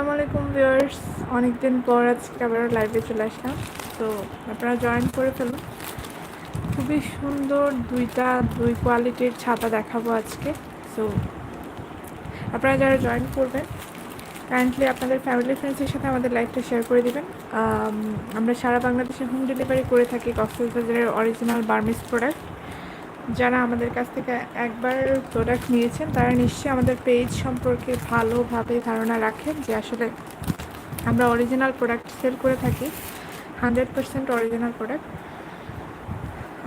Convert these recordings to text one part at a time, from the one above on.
আসসালামু আলাইকুম ভিউয়ার্স। অনেকদিন পর আজকে আবার লাইভে চলে আসলাম। তো আপনারা জয়েন করে ফেলুন। খুবই সুন্দর দুইটা দুই কোয়ালিটির ছাতা দেখাবো আজকে। সো আপনারা যারা জয়েন করবেন কারেন্টলি আপনাদের ফ্যামিলি ফ্রেন্ডসের সাথে আমাদের লাইভটা শেয়ার করে দেবেন। আমরা সারা বাংলাদেশে হোম ডেলিভারি করে থাকি কক্সবাজারের অরিজিনাল বার্মিস প্রোডাক্ট যারা আমাদের কাছ থেকে একবার প্রোডাক্ট নিয়েছেন, তারা নিশ্চয়ই আমাদের পেজ সম্পর্কে ভালোভাবে ধারণা রাখেন যে আসলে আমরা অরিজিনাল প্রোডাক্ট সেল করে থাকি হান্ড্রেড পার্সেন্ট অরিজিনাল প্রোডাক্ট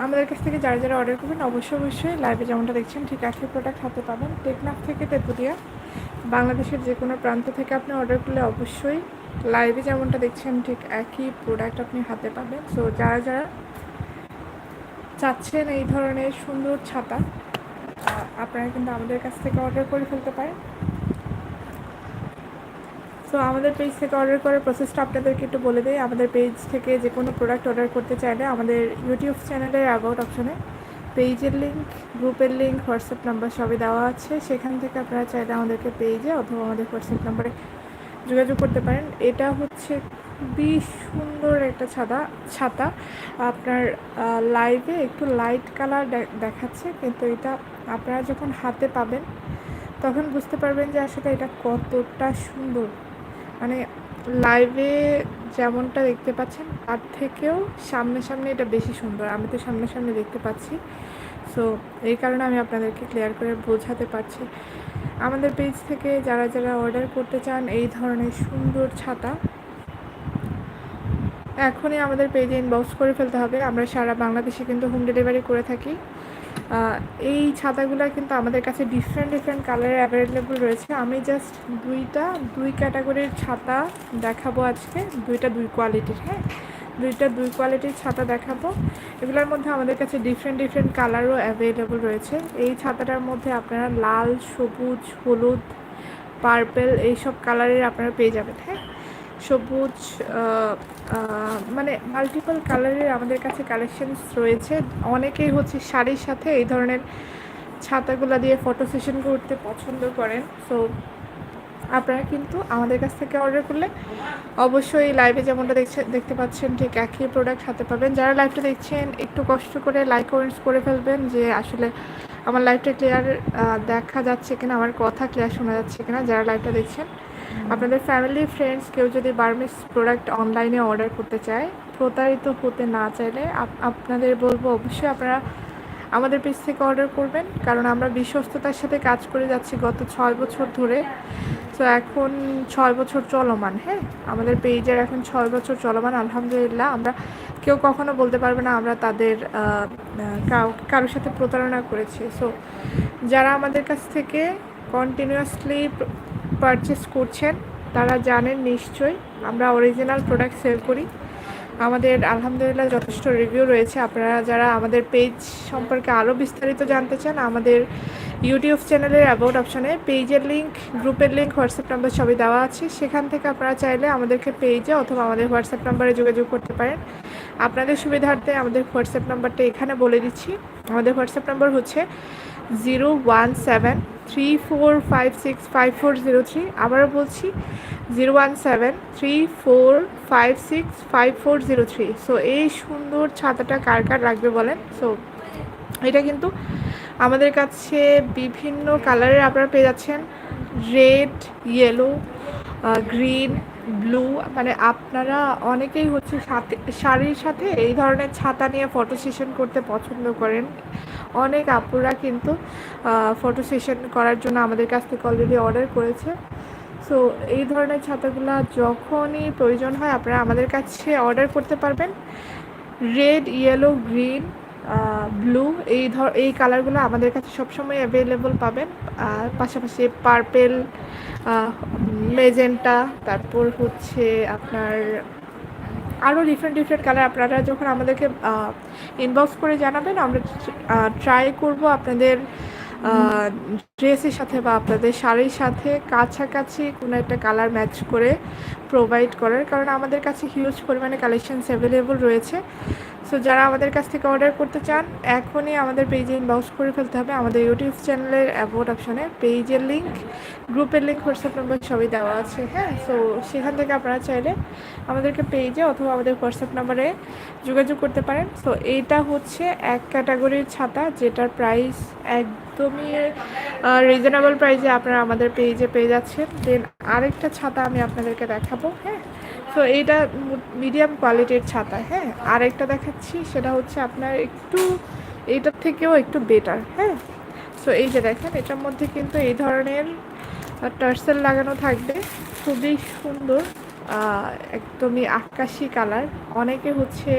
আমাদের কাছ থেকে যারা যারা অর্ডার করবেন, অবশ্যই অবশ্যই লাইভে যেমনটা দেখছেন, ঠিক একই প্রোডাক্ট হাতে পাবেন। টেকনাফ থেকে তেতুলিয়া, বাংলাদেশের যে কোনো প্রান্ত থেকে আপনি অর্ডার করলে অবশ্যই লাইভে যেমনটা দেখছেন, ঠিক একই প্রোডাক্ট আপনি হাতে পাবেন। সো যারা যারা চাচ্ছেন এই ধরনের সুন্দর ছাতা আপনারা কিন্তু আমাদের কাছ থেকে অর্ডার করে ফেলতে পারেন। তো আমাদের পেজ থেকে অর্ডার করার প্রসেসটা আপনাদেরকে একটু বলে দেয় আমাদের পেজ থেকে যে কোনো প্রোডাক্ট অর্ডার করতে চাইলে আমাদের ইউটিউব চ্যানেলের অ্যাবাউট অপশনে পেজের লিঙ্ক গ্রুপের লিঙ্ক হোয়াটসঅ্যাপ নাম্বার সবই দেওয়া আছে। সেখান থেকে আপনারা চাইলে আমাদেরকে পেজে অথবা আমাদের হোয়াটসঅ্যাপ নাম্বারে যোগাযোগ করতে পারেন। এটা হচ্ছে খুবই সুন্দর একটা ছাতা ছাতা। আপনার লাইভে একটু লাইট কালার দেখাচ্ছে, কিন্তু এটা আপনারা যখন হাতে পাবেন, তখন বুঝতে পারবেন যে আসলে এটা কতটা সুন্দর। মানে লাইভে যেমনটা দেখতে পাচ্ছেন, তার থেকেও সামনে সামনে এটা বেশি সুন্দর। আমি তো সামনে সামনে দেখতে পাচ্ছি। সো এই কারণে আমি আপনাদেরকে ক্লিয়ার করে বোঝাতে পারছি। আমাদের পেজ থেকে যারা যারা অর্ডার করতে চান এই ধরনের সুন্দর ছাতা, এখনই আমাদের পেজে ইনবক্স করে ফেলতে হবে। আমরা সারা বাংলাদেশে কিন্তু হোম ডেলিভারি করে থাকি। এই ছাতাগুলো কিন্তু আমাদের কাছে ডিফারেন্ট ডিফারেন্ট কালারে অ্যাভেলেবল রয়েছে। আমি জাস্ট দুইটা, দুই ক্যাটাগরির ছাতা দেখাবো আজকে। দুইটা দুই কোয়ালিটির হ্যাঁ? দুইটা দুই কোয়ালিটির ছাতা দেখাবো। এগুলোর মধ্যে আমাদের কাছে ডিফারেন্ট ডিফারেন্ট কালারও অ্যাভেলেবল রয়েছে। এই ছাতাটার মধ্যে আপনারা লাল, সবুজ, হলুদ পার্পেল এইসব কালারের আপনারা পেয়ে যাবেন হ্যাঁ? সবুজ মানে মাল্টিপল কালারের আমাদের কাছে কালেকশনস রয়েছে। অনেকেই হচ্ছে শাড়ির সাথে এই ধরনের ছাতাগুলো দিয়ে ফটো সেশন করতে পছন্দ করেন। সো আপনারা কিন্তু আমাদের কাছ থেকে অর্ডার করলে অবশ্যই লাইভে যেমনটা দেখছে, দেখতে পাচ্ছেন, ঠিক একই প্রোডাক্ট হাতে পাবেন। যারা লাইভটা দেখছেন, একটু কষ্ট করে লাইক কমেন্টস করে ফেলবেন যে আসলে আমার লাইভটা ক্লিয়ার দেখা যাচ্ছে কিনা, আমার কথা ক্লিয়ার শোনা যাচ্ছে কিনা, যারা লাইভটা দেখছেন। আপনাদের ফ্যামিলি ফ্রেন্ডস কেউ যদি বার্মিস প্রোডাক্ট অনলাইনে অর্ডার করতে চায়, প্রতারিত হতে না চাইলে আপনাদের বলব অবশ্যই আপনারা আমাদের পেজ থেকে অর্ডার করবেন, কারণ আমরা বিশ্বস্ততার সাথে কাজ করে যাচ্ছি গত ছয় বছর ধরে। তো এখন ছয় বছর চলমান হ্যাঁ? আমাদের পেজের এখন ছয় বছর চলমান, আলহামদুলিল্লাহ। আমরা কেউ কখনো বলতে পারবে না, আমরা তাদের কারোর সাথে প্রতারণা করেছি। সো যারা আমাদের কাছ থেকে কন্টিনিউয়াসলি পারচেস করছেন, তারা জানেন নিশ্চয়ই আমরা অরিজিনাল প্রোডাক্ট সেল করি। আমাদের আলহামদুলিল্লাহ যথেষ্ট রিভিউ রয়েছে। আপনারা যারা আমাদের পেজ সম্পর্কে আরও বিস্তারিত জানতে চান, আমাদের ইউটিউব চ্যানেলের অ্যাবাউট অপশানে পেজের লিঙ্ক গ্রুপের লিঙ্ক হোয়াটসঅ্যাপ নাম্বার সবই দেওয়া আছে। সেখান থেকে আপনারা চাইলে আমাদেরকে পেজে অথবা আমাদের হোয়াটসঅ্যাপ নাম্বারে যোগাযোগ করতে পারেন। আপনাদের সুবিধার্থে আমাদের হোয়াটসঅ্যাপ নাম্বারটা এখানে বলে দিচ্ছি। আমাদের হোয়াটসঅ্যাপ নাম্বার হচ্ছে zero one seven three four five six five four zero three. আবারও বলছি, zero one seven three four five six five four zero three. So এই সুন্দর ছাতাটা কার কার লাগবে বলেন? সো এটা কিন্তু আমাদের কাছে বিভিন্ন কালারের আপনারা পেয়ে যাচ্ছেন। রেড ইয়েলো গ্রিন ব্লু মানে আপনারা অনেকেই হচ্ছে সাথে শাড়ির সাথে এই ধরনের ছাতা নিয়ে ফটো সেশন করতে পছন্দ করেন। অনেক আপুরা কিন্তু ফটো সেশন করার জন্য আমাদের কাছ থেকে অলরেডি অর্ডার করেছে। সো এই ধরনের ছাতাগুলো যখনই প্রয়োজন হয়, আপনারা আমাদের কাছে অর্ডার করতে পারবেন। রেড ইয়েলো গ্রিন ব্লু এই ধর, এই কালারগুলো আমাদের কাছে সবসময় অ্যাভেলেবল পাবেন। আর পাশাপাশি পার্পেল মেজেন্টা তারপর হচ্ছে আপনার আরও ডিফারেন্ট ডিফারেন্ট কালার আপনারা যখন আমাদেরকে ইনবক্স করে জানাবেন, আমরা ট্রাই করব আপনাদের ড্রেসের সাথে বা আপনাদের শাড়ির সাথে কাছাকাছি কোনো একটা কালার ম্যাচ করে প্রোভাইড করার। কারণ আমাদের কাছে হিউজ পরিমাণে কালেকশানস অ্যাভেলেবল রয়েছে। সো যারা আমাদের কাছ থেকে অর্ডার করতে চান, এখনই আমাদের পেজে ইনবক্স করে ফেলতে হবে। আমাদের ইউটিউব চ্যানেলের অ্যাবোর্ড অপশনে পেজের লিঙ্ক গ্রুপের লিঙ্ক হোয়াটসঅ্যাপ নম্বর সবই দেওয়া আছে হ্যাঁ? সো সেখান থেকে আপনারা চাইলে আমাদেরকে পেজে অথবা আমাদের হোয়াটসঅ্যাপ নাম্বারে যোগাযোগ করতে পারেন। সো এইটা হচ্ছে এক ক্যাটাগরির ছাতা, যেটার প্রাইস একদমই রিজনেবল প্রাইসে আপনারা আমাদের পেজে পেয়ে যাচ্ছেন। দেন আরেকটা ছাতা আমি আপনাদেরকে দেখাবো হ্যাঁ? তো এইটা মিডিয়াম কোয়ালিটির ছাতা হ্যাঁ? আর একটা দেখাচ্ছি, সেটা হচ্ছে আপনার একটু এইটার থেকেও একটু বেটার হ্যাঁ? সো এই যে দেখেন, এটার মধ্যে কিন্তু এই ধরনের টার্সেল লাগানো থাকবে। খুবই সুন্দর। একদমই আকাশি কালার। অনেকে হচ্ছে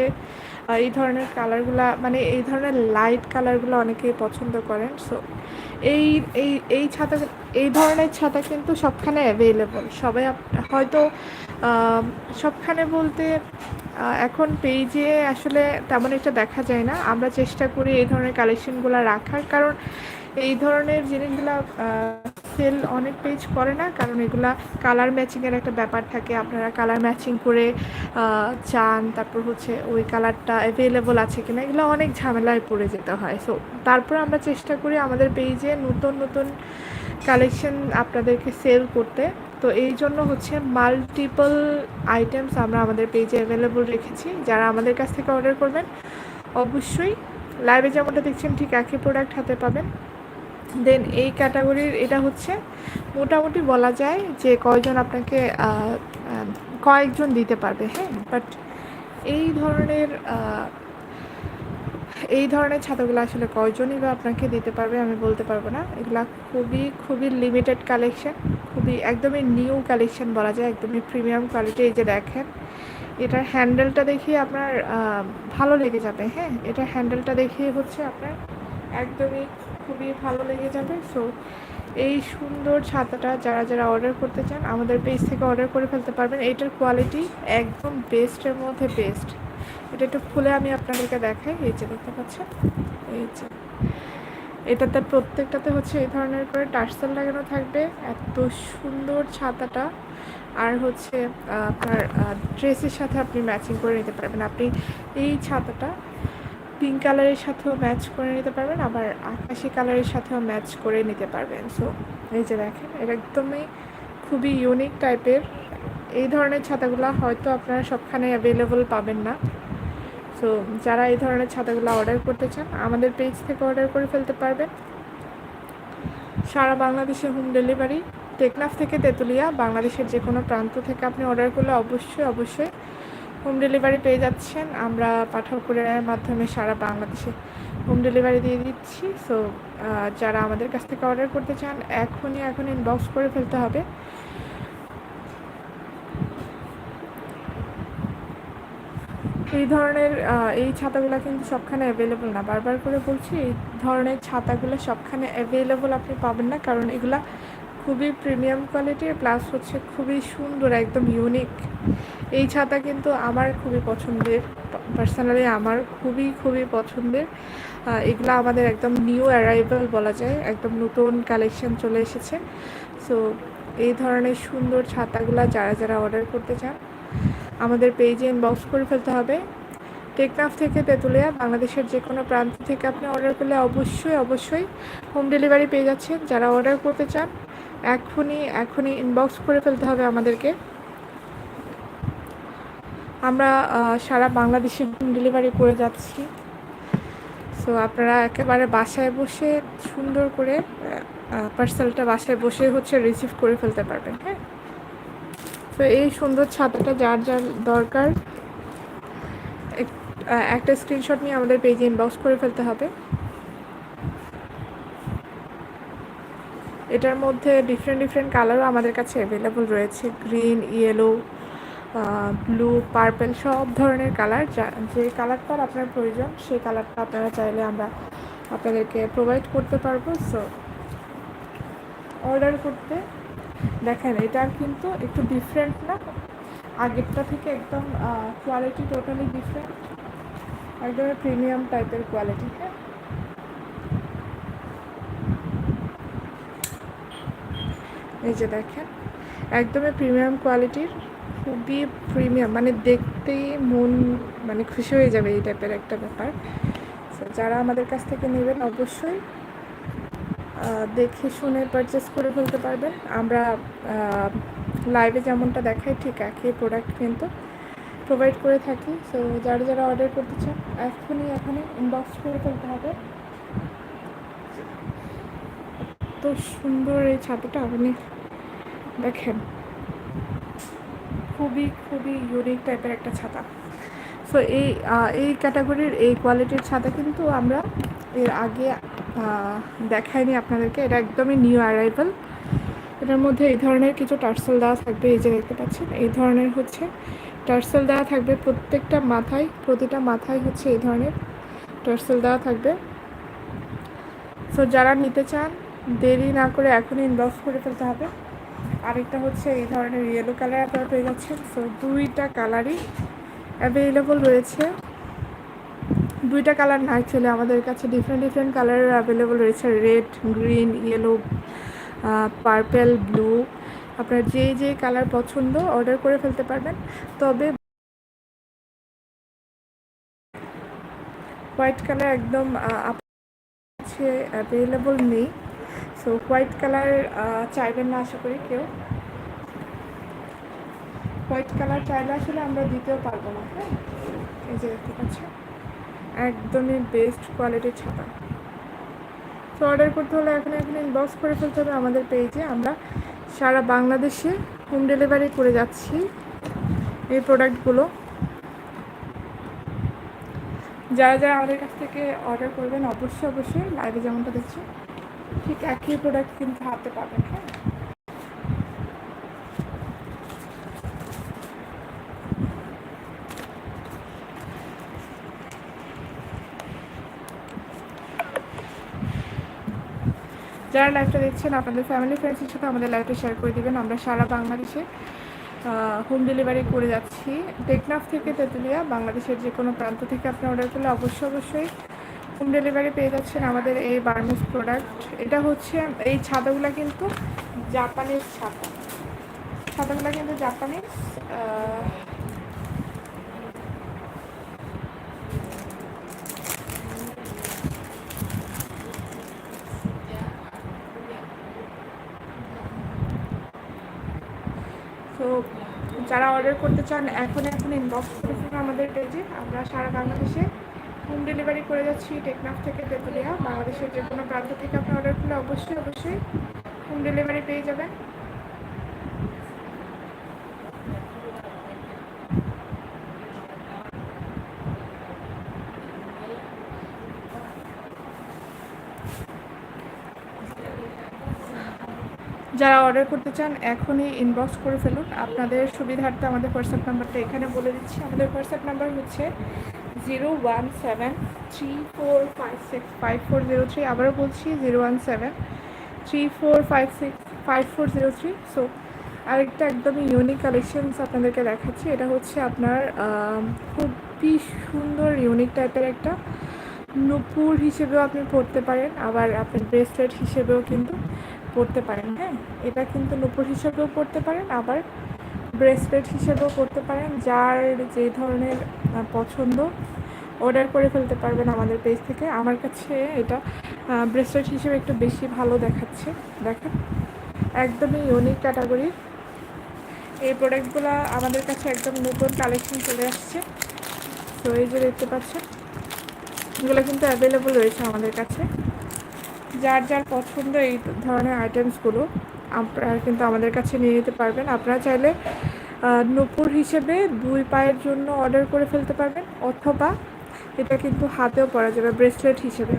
এই ধরনের কালারগুলা মানে এই ধরনের লাইট কালারগুলো অনেকেই পছন্দ করেন। সো এই এই এই ছাতা, এই ধরনের ছাতা কিন্তু সবখানে অ্যাভেলেবল সবাই হয়তো সবখানে বলতে এখন পেজে আসলে তেমন একটা দেখা যায় না। আমরা চেষ্টা করি এই ধরনের কালেকশনগুলো রাখার। কারণ এই ধরনের জিনিসগুলো সেল অনেক পেজ করে না, কারণ এগুলা কালার ম্যাচিংয়ের একটা ব্যাপার থাকে। আপনারা কালার ম্যাচিং করে চান, তারপর হচ্ছে ওই কালারটা অ্যাভেলেবল আছে কিনা, এগুলো অনেক ঝামেলায় পড়ে যেতে হয়। সো তারপর আমরা চেষ্টা করি আমাদের পেজে নতুন নতুন কালেকশন আপনাদেরকে সেল করতে। তো এই জন্য হচ্ছে মাল্টিপল আইটেমস আমরা আমাদের পেজে অ্যাভেলেবল রেখেছি। যারা আমাদের কাছ থেকে অর্ডার করবেন, অবশ্যই লাইভে যেমনটা দেখছেন, ঠিক একই প্রোডাক্ট হাতে পাবেন। দেন এই ক্যাটাগরির এটা হচ্ছে, মোটামুটি বলা যায় যে কয়জন আপনাকে কয়েকজন দিতে পারবে হ্যাঁ? বাট এই ধরনের এই ধরনের ছাতাগুলো আসলে কয়জনই বা আপনাকে দিতে পারবে আমি বলতে পারব না। এগুলা খুবই খুবই লিমিটেড কালেকশন খুবই একদমই নিউ কালেকশন বলা যায়, একদমই প্রিমিয়াম কোয়ালিটি এই যে দেখেন, এটার হ্যান্ডেলটা দেখিয়ে আপনার ভালো লেগে যাবে হ্যাঁ? এটার হ্যান্ডেলটা দেখিয়ে হচ্ছে আপনার একদমই খুবই ভালো লেগে যাবে। সো এই সুন্দর ছাতাটা যারা যারা অর্ডার করতে চান, আমাদের পেজ থেকে অর্ডার করে ফেলতে পারবেন। এটার কোয়ালিটি একদম বেস্টের মধ্যে বেস্ট এটা একটু খুলে আমি আপনাদেরকে দেখাই। এই যে দেখতে পাচ্ছেন? এই যে। এটাতে প্রত্যেকটাতে হচ্ছে এই ধরনের করে টার্সেল লাগানো থাকবে। এত সুন্দর ছাতাটা। আর হচ্ছে আপনার ড্রেসের সাথে আপনি ম্যাচিং করে নিতে পারবেন। আপনি এই ছাতাটা পিঙ্ক কালারের সাথেও ম্যাচ করে নিতে পারবেন, আবার আকাশি কালারের সাথেও ম্যাচ করে নিতে পারবেন। সো এই যে দেখেন, এটা একদমই খুবই ইউনিক টাইপের এই ধরনের ছাতাগুলো হয়তো আপনারা সবখানে অ্যাভেলেবল পাবেন না। সো যারা এই ধরনের ছাতাগুলো অর্ডার করতে চান, আমাদের পেজ থেকে অর্ডার করে ফেলতে পারবেন। সারা বাংলাদেশে হোম ডেলিভারি টেকনাফ থেকে তেঁতুলিয়া, বাংলাদেশের যে কোনো প্রান্ত থেকে আপনি অর্ডার করলে অবশ্যই অবশ্যই হোম ডেলিভারি পেয়ে যাচ্ছেন। আমরা পাঠাও কুরিয়ারের মাধ্যমে সারা বাংলাদেশে হোম ডেলিভারি দিয়ে দিচ্ছি। সো যারা আমাদের কাছ থেকে অর্ডার করতে চান, এখনই এখন ইনবক্স করে ফেলতে হবে। এই ধরনের এই ছাতাগুলো কিন্তু সবখানে অ্যাভেলেবল না। বারবার করে বলছি, এই ধরনের ছাতাগুলো সবখানে অ্যাভেলেবল আপনি পাবেন না, কারণ এগুলা খুবই প্রিমিয়াম কোয়ালিটির প্লাস হচ্ছে খুবই সুন্দর, একদম ইউনিক এই ছাতা কিন্তু আমার খুবই পছন্দের। পার্সোনালি আমার খুবই খুবই পছন্দের। এগুলো আমাদের একদম নিউ অ্যারাইভাল বলা যায়। একদম নতুন কালেকশন চলে এসেছে। সো এই ধরনের সুন্দর ছাতাগুলো যারা যারা অর্ডার করতে চান, আমাদের পেজে ইনবক্স করে ফেলতে হবে। টেকনাফ থেকে তেঁতুলিয়া, বাংলাদেশের যে কোনো প্রান্ত থেকে আপনি অর্ডার করলে অবশ্যই অবশ্যই হোম ডেলিভারি পেয়ে যাচ্ছেন। যারা অর্ডার করতে চান, এখনই এখনই ইনবক্স করে ফেলতে হবে আমাদেরকে। আমরা সারা বাংলাদেশে হোম ডেলিভারি করে যাচ্ছি। সো আপনারা একেবারে বাসায় বসে সুন্দর করে পার্সেলটা বাসায় বসে হচ্ছে রিসিভ করে ফেলতে পারবেন হ্যাঁ? তো এই সুন্দর ছাতাটা যার যার দরকার একটা স্ক্রিনশট নিয়ে আমাদের পেজে ইনবক্স করে ফেলতে হবে। এটার মধ্যে ডিফারেন্ট ডিফারেন্ট কালারও আমাদের কাছে অ্যাভেলেবল রয়েছে। গ্রিন ইয়েলো ব্লু পার্পেল সব ধরনের কালার যা কালারটার আপনার প্রয়োজন, সেই কালারটা আপনারা চাইলে আমরা আপনাদেরকে প্রোভাইড করতে পারব। সো অর্ডার করতে দেখেন এটা কিন্তু একটু ডিফারেন্ট না? আগেরটা থেকে একদম কোয়ালিটি টোটালি ডিফারেন্ট একদমই প্রিমিয়াম টাইপের কোয়ালিটি হ্যাঁ? এই যে দেখেন, একদমই প্রিমিয়াম কোয়ালিটির খুবই প্রিমিয়াম মানে দেখতেই মন মানে খুশি হয়ে যাবে এই টাইপের একটা ব্যাপার। যারা আমাদের কাছ থেকে নেবেন অবশ্যই দেখে শুনে পারচেস করে ফেলতে পারবেন। আমরা লাইভে যেমনটা দেখাই, ঠিক একই প্রোডাক্ট কিন্তু প্রোভাইড করে থাকি। সো যারা যারা অর্ডার করতে চান, এখনই এখনই ইনবক্স করে ফেলতে হবে। এত সুন্দর এই ছাতাটা, আপনি দেখেন। খুবই খুবই ইউনিক টাইপের একটা ছাতা। সো এই এই ক্যাটাগরির এই কোয়ালিটির ছাতা কিন্তু আমরা এর আগে দেখাইনি আপনাদেরকে। এটা একদমই নিউ অ্যারাইভাল এটার মধ্যে এই ধরনের কিছু টার্সেল দেওয়া থাকবে, এই যে দেখতে পাচ্ছেন। এই ধরনের হচ্ছে টার্সেল দেওয়া থাকবে প্রত্যেকটা মাথায়, প্রতিটা মাথায় হচ্ছে এই ধরনের টার্সেল দেওয়া থাকবে। সো যারা নিতে চান, দেরি না করে এখনই ইনবক্স করে ফেলতে হবে। আরেকটা হচ্ছে এই ধরনের ইয়েলো কালার আপনারা পেয়ে যাচ্ছেন। সো দুইটা কালারই অ্যাভেলেবল রয়েছে। দুইটা কালার না অ্যাকচুয়ালি আমাদের কাছে ডিফারেন্ট ডিফারেন্ট কালারের অ্যাভেলেবল রয়েছে। Red green yellow purple blue আপনার যে যে কালার পছন্দ অর্ডার করে ফেলতে পারবেন। তবে হোয়াইট কালার একদম আপনার কাছে অ্যাভেলেবল নেই। সো হোয়াইট কালার চাইবেন না আশা করি কেউ। হোয়াইট কালার চাইলে আসলে আমরা দিতেও পারব না হ্যাঁ? এই যে দেখতে পাচ্ছেন একদমই বেস্ট কোয়ালিটির ছাতা। তো অর্ডার করতে হলে এখন এখন ইনবক্স করে ফেলতে হবে আমাদের পেজে আমরা সারা বাংলাদেশে হোম ডেলিভারি করে যাচ্ছি এই প্রোডাক্টগুলো যারা যারা আমাদের কাছ থেকে অর্ডার করবেন, অবশ্যই অবশ্যই লাইভে যেমনটা দেখছি। ঠিক একই প্রোডাক্ট কিন্তু হাতে পাবেন হ্যাঁ? যারা লাইভটা দেখছেন, আপনাদের ফ্যামিলি ফ্রেন্ডসের সাথে আমাদের লাইভটা শেয়ার করে দিবেন। আমরা সারা বাংলাদেশে হোম ডেলিভারি করে যাচ্ছি। টেকনাফ থেকে তেঁতুলিয়া, বাংলাদেশের যে কোনো প্রান্ত থেকে আপনি অর্ডার করলে অবশ্যই অবশ্যই হোম ডেলিভারি পেয়ে যাচ্ছেন আমাদের এই বার্মিস প্রোডাক্ট এটা হচ্ছে, এই ছাতাগুলো কিন্তু জাপানিজ ছাতা ছাতাগুলো কিন্তু জাপানিজ তো যারা অর্ডার করতে চান এখন এখন ইনবক্স করে আমাদের পেজে আমরা সারা বাংলাদেশে হোম ডেলিভারি করে যাচ্ছি টেকনাফ থেকে তেঁতুলিয়া, বাংলাদেশের যে কোনো প্রান্ত থেকে আপনি অর্ডার করলে অবশ্যই অবশ্যই হোম ডেলিভারি পেয়ে যাবেন। যারা অর্ডার করতে চান, এখনই ইনবক্স করে ফেলুন। আপনাদের সুবিধার্থে আমাদের হোয়াটসঅ্যাপ নাম্বারটা এখানে বলে দিচ্ছি। আমাদের হোয়াটসঅ্যাপ নাম্বার হচ্ছে zero one seven three four five six five four zero three আবারও বলছি zero one seven three four five six five four zero three so আরেকটা একদমই ইউনিক কালেকশনস আপনাদেরকে দেখাচ্ছি, এটা হচ্ছে আপনার খুবই সুন্দর ইউনিক টাইপের একটা নুপুর হিসেবেও আপনি পড়তে পারেন, আবার আপনি ব্রেসলেট হিসেবেও কিন্তু পড়তে পারেন হ্যাঁ? এটা কিন্তু নুপুর হিসেবেও পড়তে পারেন, আবার ব্রেসলেট হিসেবেও পড়তে পারেন, যার যে ধরনের আহ, পছন্দ অর্ডার করে ফেলতে পারবেন আমাদের পেজ থেকে। আমার কাছে এটা ব্রেসলেট হিসেবে একটু বেশি ভালো দেখাচ্ছে। দেখেন একদমই ইউনিক ক্যাটাগরির এই প্রোডাক্টগুলো আমাদের কাছে একদম নতুন কালেকশন চলে আসছে। তো এই যে দেখতে পাচ্ছেন এগুলো কিন্তু অ্যাভেলেবল রয়েছে আমাদের কাছে। যার যার পছন্দ এই ধরনের আইটেমসগুলো আপনারা কিন্তু আমাদের কাছে নিয়ে নিতে পারবেন। আপনারা চাইলে নূপুর হিসেবে দুই পায়ের জন্য অর্ডার করে ফেলতে পারবেন, অথবা এটা কিন্তু হাতেও পরা যাবে ব্রেসলেট হিসেবে।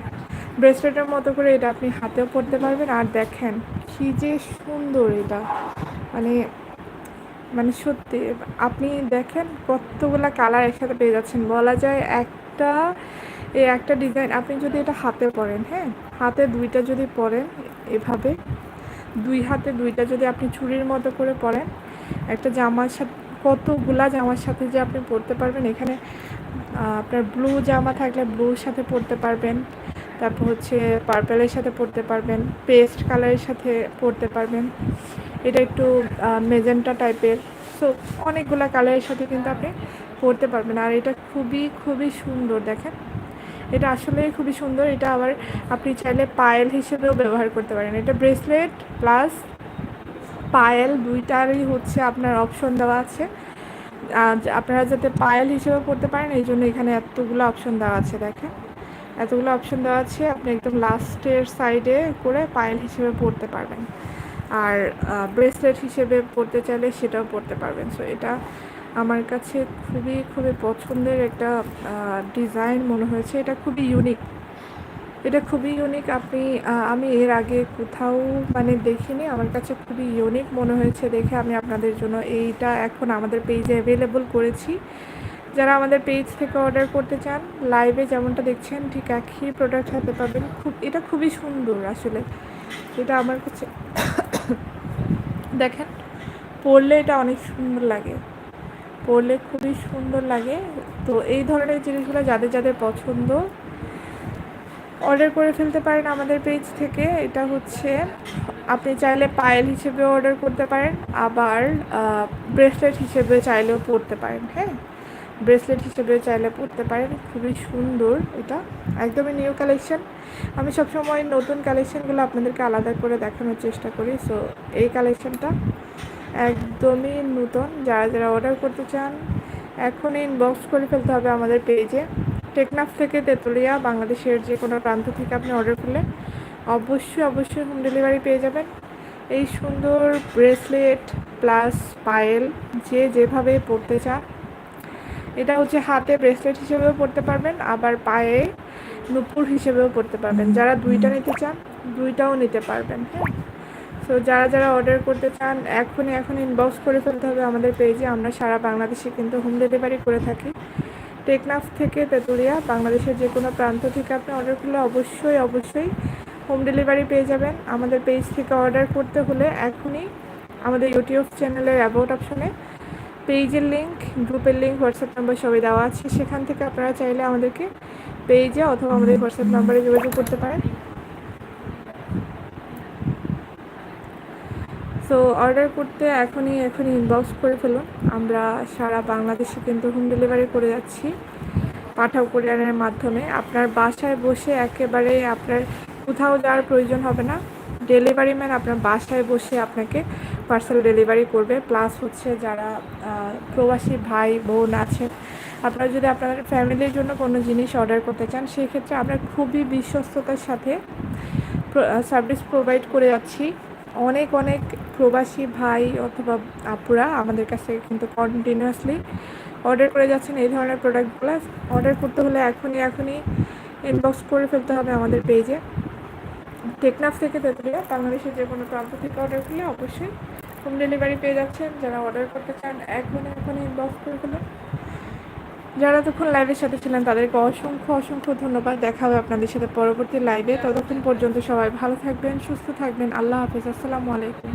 ব্রেসলেটের মতো করে এটা আপনি হাতেও পরতে পারবেন। আর দেখেন, কী যে সুন্দর এটা। মানে মানে সত্যি, আপনি দেখেন কতগুলা কালার একসাথে পেয়ে যাচ্ছেন। বলা যায় একটা এই একটা ডিজাইন আপনি যদি এটা হাতে পরেন হ্যাঁ? হাতে দুইটা যদি পরেন এভাবে, দুই হাতে দুইটা যদি আপনি চুরির মতো করে পরেন একটা জামার সাথে, কতগুলা জামার সাথে যে আপনি পরতে পারবেন। এখানে আপনার ব্লু জামা থাকলে ব্লুর সাথে পরতে পারবেন। তারপর হচ্ছে পার্পেলের সাথে পরতে পারবেন। পেস্ট কালারের সাথে পরতে পারবেন। এটা একটু মেজেন্টা টাইপের সো অনেকগুলো কালারের সাথে কিন্তু আপনি পরতে পারবেন। আর এটা খুবই খুবই সুন্দর, দেখেন। এটা আসলে খুবই সুন্দর। এটা আবার আপনি চাইলে পায়েল হিসেবেও ব্যবহার করতে পারেন। এটা ব্রেসলেট প্লাস পায়েল দুইটারই হচ্ছে আপনার অপশন দেওয়া আছে। আপনারা যাতে পায়েল হিসেবে পড়তে পারেন, এই জন্য এখানে এতগুলো অপশন দেওয়া আছে, দেখেন। এতগুলো অপশন দেওয়া আছে, আপনি একদম লাস্টের সাইডে করে পায়েল হিসেবে পড়তে পারবেন। আর ব্রেসলেট হিসেবে পড়তে চাইলে সেটাও পড়তে পারবেন। সো এটা আমার কাছে খুবই খুবই পছন্দের একটা ডিজাইন মনে হয়েছে। এটা খুবই ইউনিক এটা খুবই ইউনিক আপনি আমি এর আগে কোথাও মানে দেখিনি। আমার কাছে খুবই ইউনিক মনে হয়েছে দেখে আমি আপনাদের জন্য এইটা এখন আমাদের পেজে অ্যাভেলেবল করেছি। যারা আমাদের পেজ থেকে অর্ডার করতে চান লাইভে যেমনটা দেখছেন, ঠিক একই প্রোডাক্ট হাতে পাবেন। খুব, এটা খুবই সুন্দর আসলে। এটা আমার কাছে দেখেন, পরলে এটা অনেক সুন্দর লাগে। পরলে খুবই সুন্দর লাগে। তো এই ধরনের জিনিসগুলো যাদের যাদের পছন্দ অর্ডার করে ফেলতে পারেন আমাদের পেজ থেকে। এটা হচ্ছে, আপনি চাইলে পায়েল হিসেবে অর্ডার করতে পারেন, আবার ব্রেসলেট হিসেবে চাইলেও পরতে পারেন হ্যাঁ? ব্রেসলেট হিসেবে চাইলে পরতে পারেন, খুবই সুন্দর এটা, একদমই নিউ কালেকশন আমি সবসময় নতুন কালেকশনগুলো আপনাদেরকে আলাদা করে দেখানোর চেষ্টা করি সো এই কালেকশনটা একদমই নতুন। যারা যারা অর্ডার করতে চান, এখন ইনবক্স করে ফেলতে হবে আমাদের পেজে টেকনাফ থেকে তেঁতুলিয়া, বাংলাদেশের যে কোনো প্রান্ত থেকে আপনি অর্ডার করলে অবশ্যই অবশ্যই হোম ডেলিভারি পেয়ে যাবেন। এই সুন্দর ব্রেসলেট প্লাস পায়েল যে যেভাবে পরতে চান, এটা হচ্ছে হাতে ব্রেসলেট হিসেবেও পরতে পারবেন, আবার পায়ে নুপুর হিসেবেও পরতে পারবেন। যারা দুইটা নিতে চান, দুইটাও নিতে পারবেন হ্যাঁ? সো যারা যারা অর্ডার করতে চান, এখনই এখন ইনবক্স করে ফেলতে হবে আমাদের পেজে আমরা সারা বাংলাদেশে কিন্তু হোম ডেলিভারি করে থাকি। টেকনাফ থেকে তেঁতুলিয়া, বাংলাদেশের যে কোনো প্রান্ত থেকে আপনি অর্ডার করলে অবশ্যই অবশ্যই হোম ডেলিভারি পেয়ে যাবেন। আমাদের পেজ থেকে অর্ডার করতে হলে এখনই আমাদের ইউটিউব চ্যানেলের অ্যাবাউট অপশনে পেজের লিঙ্ক গ্রুপের লিঙ্ক হোয়াটসঅ্যাপ নাম্বার সবাই দেওয়া আছে। সেখান থেকে আপনারা চাইলে আমাদেরকে পেজে অথবা আমাদের হোয়াটসঅ্যাপ নাম্বারে যোগাযোগ করতে পারেন। সো অর্ডার করতে এখনই এখনই ইনবক্স করে ফেলুন আমরা সারা বাংলাদেশে কিন্তু হোম ডেলিভারি করে যাচ্ছি, পাঠাও কোরিয়ারের মাধ্যমে। আপনার বাসায় বসে একেবারে আপনার কোথাও যাওয়ার প্রয়োজন হবে না। ডেলিভারি ম্যান আপনার বাসায় বসে আপনাকে পার্সেল ডেলিভারি করবে। প্লাস হচ্ছে যারা প্রবাসী ভাই, বোন আছেন আপনারা যদি আপনাদের ফ্যামিলির জন্য কোনো জিনিস অর্ডার করতে চান, সেক্ষেত্রে আমরা খুবই বিশ্বস্ততার সাথে সার্ভিস প্রোভাইড করে যাচ্ছি। অনেক অনেক প্রবাসী ভাই অথবা আপুরা আমাদের কাছে কিন্তু কন্টিনিউয়াসলি অর্ডার করে যাচ্ছেন এই ধরনের প্রোডাক্টগুলো অর্ডার করতে হলে এখনই এখনই ইনবক্স করে ফেলতে হবে আমাদের পেজে টেকনাফ থেকে তেতুলিয়া, বাংলাদেশের যে কোনো প্রান্ত থেকে অর্ডার করলে অবশ্যই হোম ডেলিভারি পেয়ে যাচ্ছেন। যারা অর্ডার করতে চান এখন এখন ইনবক্স করে ফেলুন। যারা তখন লাইভের সাথে ছিলেন, তাদেরকে অসংখ্য অসংখ্য ধন্যবাদ। দেখা হবে আপনাদের সাথে পরবর্তী লাইভে ততক্ষণ পর্যন্ত সবাই ভালো থাকবেন, সুস্থ থাকবেন। আল্লাহ হাফিজ। আসসালামু আলাইকুম।